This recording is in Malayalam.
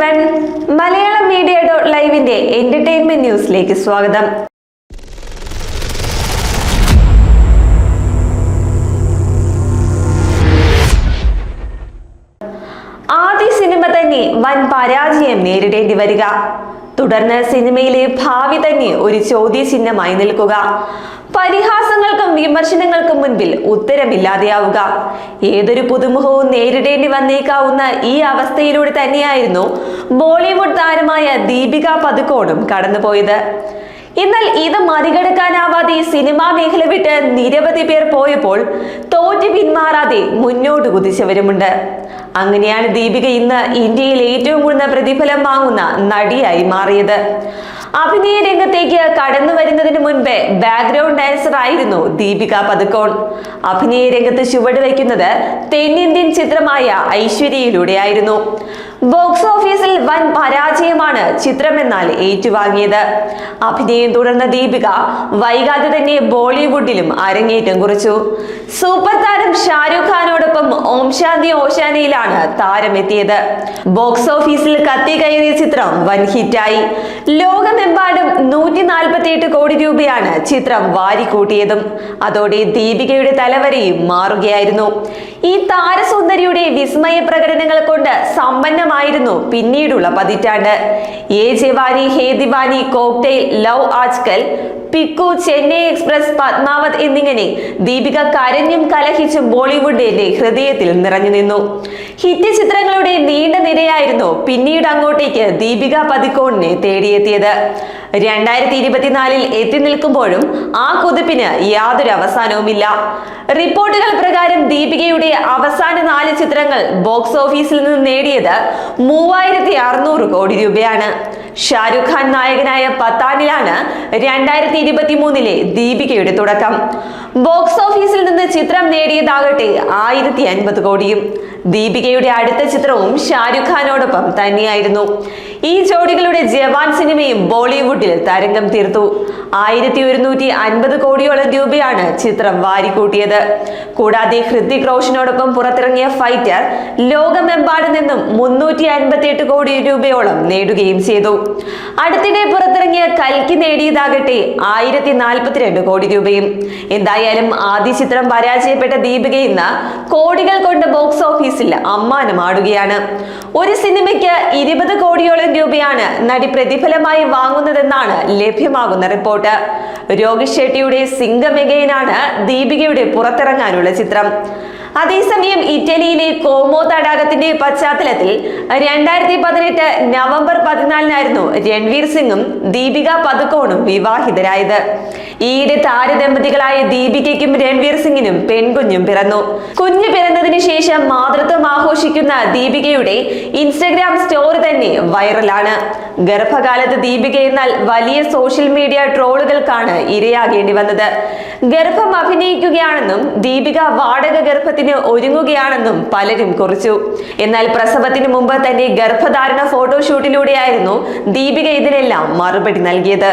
വൺ മലയാളം മീഡിയ ഡോട്ട് ലൈവിന്റെ എന്റർടൈൻമെന്റ് ന്യൂസിലേക്ക് സ്വാഗതം. ആദ്യ സിനിമ തന്നെ വൻ പരാജയം നേരിടേണ്ടി വരിക. തുടർന്ന് സിനിമയിലെ ഭാവി തന്നെ ഒരു ചോദ്യചിഹ്നമായി നിൽക്കുക. പരിഹാസങ്ങൾക്കും വിമർശനങ്ങൾക്കും മുൻപിൽ ഉത്തരമില്ലാതെയാവുക. ഏതൊരു പുതുമുഖവും നേരിടേണ്ടി വന്നേക്കാവുന്ന ഈ അവസ്ഥയിലൂടെ തന്നെയായിരുന്നു ബോളിവുഡ് താരമായ ദീപിക പതുക്കോണും കടന്നുപോയത്. എന്നാൽ ഇത് മറികടക്കാനാവാതെ സിനിമാ മേഖല വിട്ട് നിരവധി പേർ പോയപ്പോൾ തോറ്റു പിന്മാറാതെ മുന്നോട്ട് കുതിച്ചവരുമുണ്ട്. അങ്ങനെയാണ് ദീപിക ഇന്ന് ഇന്ത്യയിൽ ഏറ്റവും കൂടുതൽ പ്രതിഫലം വാങ്ങുന്ന നടിയായി മാറിയത്. അഭിനയ രംഗത്തേക്ക് കടന്നു വരുന്നതിന് മുൻപേ ബാക്ക്ഗ്രൗണ്ട് ഡാൻസർ ആയിരുന്നു ദീപിക പതുക്കോൺ അഭിനയ രംഗത്ത് ചുവട് വയ്ക്കുന്നത് തെന്നിന്ത്യൻ ചിത്രമായ ഐശ്വര്യയിലൂടെയായിരുന്നു. ബോക്സ് ഓഫീസിൽ വൻ പരാജയമാണ് ചിത്രം ചിത്രമെന്നാൽ ഏറ്റുവാങ്ങിയത്. അഭിനയം തുടർന്ന ദീപിക വൈകാതെ തന്നെ ബോളിവുഡിലും അരങ്ങേറ്റം കുറിച്ചു. സൂപ്പർ താരം ഷാരൂഖ് ഖാനോടൊപ്പം ഓം ശാന്തി ഓശാനയിലാണ് താരമെത്തിയത്. ബോക്സ് ഓഫീസിൽ കത്തി കയറിയ ചിത്രം വൻ ഹിറ്റായി. ലോകമെമ്പാടും നൂറ്റി നാൽപ്പത്തി എട്ട് കോടി രൂപയാണ് ചിത്രം വാരിക്കൂട്ടിയതും. അതോടെ ദീപികയുടെ തലവരെയും മാറുകയായിരുന്നു. ഈ താരസുന്ദരിയുടെ വിസ്മയ പ്രകടനങ്ങൾ കൊണ്ട് സമ്പന്നമായിരുന്നു പിന്നീടുള്ള പതിറ്റാണ്ട്. Yeh Jawaani Hai Deewani cocktail love Aajkal Piku Chennai express Padmaavat എന്നിങ്ങനെ ദീപിക കരഞ്ഞും കലഹിച്ചും ബോളിവുഡിന്റെ ഹൃദയത്തിൽ നിറഞ്ഞു നിന്നു. ഹിറ്റ് ചിത്രങ്ങളുടെ നീണ്ട നിരയായിരുന്നു പിന്നീട് അങ്ങോട്ടേക്ക് ദീപിക പതിക്കോണിനെ തേടിയെത്തിയത്. രണ്ടായിരത്തി ഇരുപത്തിനാലിൽ എത്തി നിൽക്കുമ്പോഴും ആ കുതിപ്പിന് യാതൊരു അവസാനവുമില്ല. റിപ്പോർട്ടുകൾ പ്രകാരം ദീപികയുടെ അവസാന നാല് ചിത്രങ്ങൾ ബോക്സ് ഓഫീസിൽ നിന്ന് നേടിയത് മൂവായിരത്തി അറുന്നൂറ് കോടി രൂപയാണ്. ഷാരൂഖ് ഖാൻ നായകനായ പത്താനിലാണ് രണ്ടായിരത്തി ഇരുപത്തി മൂന്നിലെ ദീപികയുടെ തുടക്കം. ബോക്സ് ഓഫീസിൽ നിന്ന് ചിത്രം നേടിയതാകട്ടെ ആയിരത്തി അൻപത് കോടിയും. ദീപികയുടെ അടുത്ത ചിത്രവും ഷാരൂഖ് ഖാനോടൊപ്പം തന്നെയായിരുന്നു. ഈ ജോഡികളുടെ ജവാൻ സിനിമയും ബോളിവുഡിൽ തരംഗം തീർത്തു. ആയിരത്തി ഒരുന്നൂറ്റി അൻപത് കോടിയോളം രൂപയാണ് ചിത്രം വാരിക്കൂട്ടിയത്. കൂടാതെ ഹൃത്തിക് റോഷനോടൊപ്പം പുറത്തിറങ്ങിയ ഫൈറ്റർ ലോകമെമ്പാടും നിന്നും മുന്നൂറ്റി അൻപത്തി എട്ട് കോടി രൂപയോളം നേടുകയും ചെയ്തു. അടുത്തിടെ പുറത്തിറങ്ങിയ കൽക്കി നേടിയതാകട്ടെ ആയിരത്തി നാൽപ്പത്തിരണ്ട് കോടി രൂപയും. എന്തായാലും ആദ്യ ചിത്രം പരാജയപ്പെട്ട ദീപിക ഇന്ന് കോടികൾ കൊണ്ട് ബോക്സ് ഓഫീസിൽ അമ്മാനമാടുകയാണ് ഒരു സിനിമയ്ക്ക് ഇരുപത് കോടിയോളം രൂപയാണ് നടി പ്രതിഫലമായി വാങ്ങുന്നതെന്നാണ് ലഭ്യമാകുന്ന റിപ്പോർട്ട്. രോഹിത് ഷെട്ടിയുടെ സിംഗമെഗയിനാണ് ദീപികയുടെ പുറത്തിറങ്ങാനുള്ള ചിത്രം. അതേസമയം ഇറ്റലിയിലെ കോമോ തടാകത്തിന്റെ പശ്ചാത്തലത്തിൽ രണ്ടായിരത്തി പതിനെട്ട് നവംബർ പതിനാലിനായിരുന്നു രൺവീർ സിംഗും ദീപിക പതുക്കോണും വിവാഹിതരായത്. ഈയിടെ താരദമ്പതികളായ ദീപികയ്ക്കും രൺവീർ സിംഗിനും പെൺകുഞ്ഞും പിറന്നു. കുഞ്ഞു പിറന്നതിന് ശേഷം മാതൃത്വം ആഘോഷിക്കുന്ന ദീപികയുടെ ഇൻസ്റ്റഗ്രാം സ്റ്റോറി തന്നെ വൈറലാണ്. ഗർഭകാലത്ത് ദീപിക എന്നാൽ വലിയ സോഷ്യൽ മീഡിയ ട്രോളുകൾക്കാണ് ഇരയാകേണ്ടി വന്നത്. ഗർഭം അഭിനയിക്കുകയാണെന്നും ദീപിക വാടക ഗർഭത്തിന് ഒരുങ്ങുകയാണെന്നും പലരും കുറിച്ചു. എന്നാൽ പ്രസവത്തിന് മുമ്പ് തന്നെ ഗർഭധാരണ ഫോട്ടോഷൂട്ടിലൂടെയായിരുന്നു ദീപിക ഇതിനെല്ലാം മറുപടി നൽകിയത്.